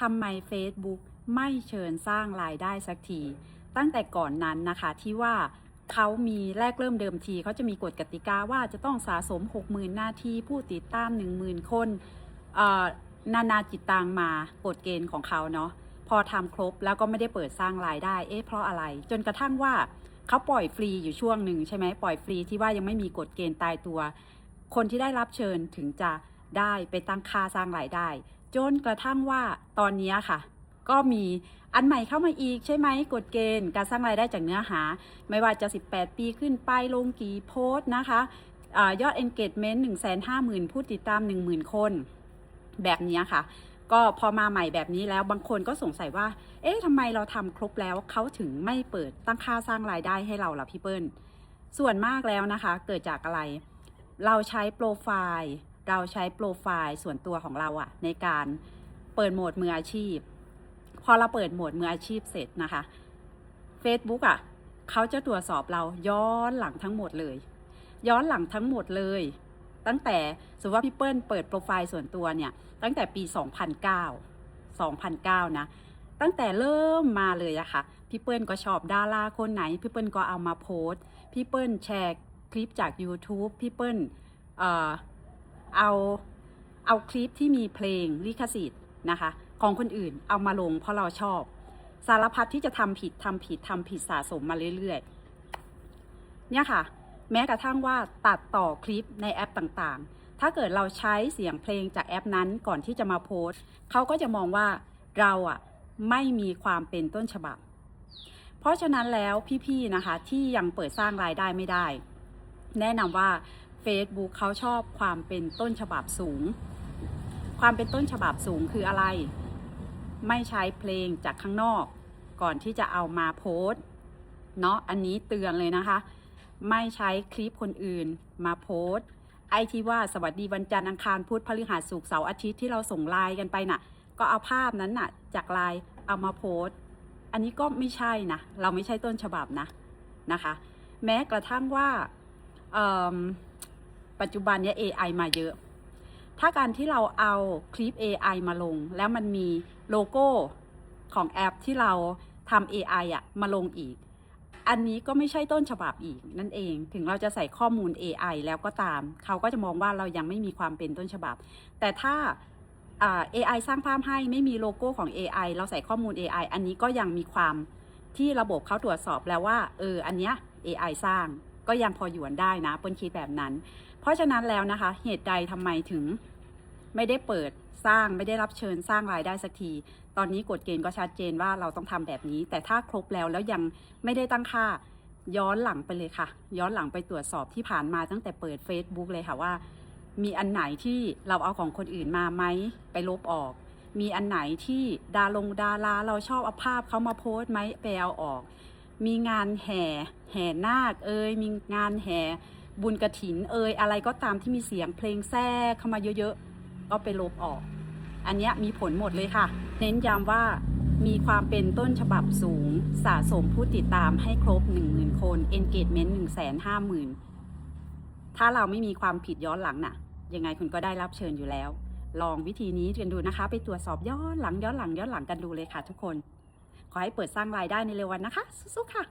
ทำไม Facebook ไม่เชิญสร้างรายได้สักที ตั้งแต่ก่อนนั้นนะคะที่ว่าเขามีแรกเริ่มเดิมที เขาจะมีกฎกติกาว่าจะต้องสะสม 60,000 หน้าที่ผู้ติดตาม 10,000 คนนานาจิตตังมากฎเกณฑ์ของเขาเนาะพอทำครบแล้วก็ไม่ได้เปิดสร้างรายได้ เอ๊ะเพราะอะไร จนกระทั่งว่าเขาปล่อยฟรีอยู่ช่วงหนึ่งใช่ไหมปล่อยฟรีที่ว่ายังไม่มีกฎเกณฑ์ตายตัว คนที่ได้รับเชิญถึงจะได้ไปตั้งค่าสร้างรายได้ จนกระทั่งว่าตอนนี้ค่ะ ก็มีอันใหม่เข้ามาอีกใช่ไหมกฎเกณฑ์การสร้างรายได้จากเนื้อหา ไม่ว่าจะ 18 ปีขึ้นไปลงกี่โพสต์นะคะอายอด engagement 1 5 0 0 0 0 ผู้ติดตาม 10,000 คน แบบนี้ค่ะ ก็พอมาใหม่แบบนี้แล้วบางคนก็สงสัยว่า เอ๊ะทำไมเราทำครบแล้วเขาถึงไม่เปิดตั้งค่าสร้างรายได้ให้เราล่ะพี่เปิ้ล ส่วนมากแล้วนะคะ เกิดจากอะไร เราใช้โปรไฟล์ เราใช้โปรไฟล์ส่วนตัวของเราอะในการเปิดโหมดมืออาชีพ พอเราเปิดโหมดมืออาชีพเสร็จนะคะ Facebook อะเขาจะตรวจสอบเราย้อนหลังทั้งหมดเลย ย้อนหลังทั้งหมดเลย ตั้งแต่สมมติว่าพี่เปิ้ลเปิดโปรไฟล์ส่วนตัวเนี่ย ตั้งแต่ปี 2009 2009 นะตั้งแต่เริ่มมาเลยอะค่ะพี่เปิ้ลก็ชอบดาราคนไหน พี่เปิ้ลก็เอามาโพสต์พี่เปิ้ลแชร์คลิปจาก YouTube พี่เปิ้ล เอาเอาคลิปที่มีเพลงลิขสิทธิ์นะคะของคนอื่นเอามาลงเพราะเราชอบ สารพัดที่จะทำผิดทำผิดทำผิดสะสมมาเรื่อยๆ เนี่ยค่ะ แม้กระทั่งว่าตัดต่อคลิปในแอปต่างๆ ถ้าเกิดเราใช้เสียงเพลงจากแอปนั้นก่อนที่จะมาโพสต์เขาก็จะมองว่าเราอะไม่มีความเป็นต้นฉบับ เพราะฉะนั้นแล้วพี่ๆนะคะที่ยังเปิดสร้างรายได้ไม่ได้ แนะนำว่า Facebook เขาชอบความเป็นต้นฉบับสูง ความเป็นต้นฉบับสูงคืออะไร ไม่ใช้เพลงจากข้างนอก ก่อนที่จะเอามาโพสเนาะอันนี้เตือนเลยนะคะ ไม่ใช้คลิปคนอื่นมาโพสไอที่ว่าสวัสดีวันจันทร์อังคารพุธพฤหัสศุกร์เสาร์อาทิตย์ที่เราส่งไลน์กันไปน่ะ ก็เอาภาพนั้นน่ะ จากไลน์เอามาโพสอันนี้ก็ไม่ใช่นะ เราไม่ใช่ต้นฉบับนะนะคะ แม้กระทั่งว่าเอิ่ม ปัจจุบันเนี้ย AI มาเยอะ ถ้าการที่เราเอาคลิป AI มาลง แล้วมันมีโลโก้ของแอปที่เราทำ AI อะมาลงอีก อันนี้ก็ไม่ใช่ต้นฉบับอีกนั่นเอง ถึงเราจะใส่ข้อมูล AI แล้วก็ตาม เขาก็จะมองว่าเรายังไม่มีความเป็นต้นฉบับ แต่ถ้าอ่า AI สร้างภาพให้ไม่มีโลโก้ของ AI เราใส่ข้อมูล AI อันนี้ก็ยังมีความที่ระบบเขาตรวจสอบแล้วว่า เออ อันเนี้ย AI สร้าง ก็ยังพอหยวนได้นะเปิ้ลคิดแบบนั้น เพราะฉะนั้นแล้วนะคะ เหตุใดทำไมถึงไม่ได้เปิดสร้างไม่ได้รับเชิญสร้างรายได้สักที ตอนนี้กฎเกณฑ์ก็ชัดเจนว่าเราต้องทำแบบนี้ แต่ถ้าครบแล้วแล้วยังไม่ได้ตั้งค่าย้อนหลังไปเลยค่ะ ย้อนหลังไปตรวจสอบที่ผ่านมาตั้งแต่เปิด Facebook เลยค่ะว่า มีอันไหนที่เราเอาของคนอื่นมาไหมไปลบออก มีอันไหนที่ดาลงดาราเราชอบเอาภาพเขามาโพสต์ไหมไปเอาออก มีงานแห่แห่นาคเอ่ยมีงานแห่บุญกระถินเอ่ยอะไรก็ตามที่มีเสียงเพลงแทรกเข้ามาเยอะๆก็ไปลบออก อันนี้มีผลหมดเลยค่ะ เน้นย้ำว่ามีความเป็นต้นฉบับสูง สะสมผู้ติดตามให้ครบ 10,000 คน engagement 150,000 ถ้าเราไม่มีความผิดย้อนหลังน่ะ ยังไงคุณก็ได้รับเชิญอยู่แล้ว ลองวิธีนี้กันดูนะคะ ไปตรวจสอบย้อนหลังย้อนหลังย้อนหลังกันดูเลยค่ะทุกคน ขอให้เปิดสร้างรายได้ในเร็ววันนะคะ สู้ๆค่ะ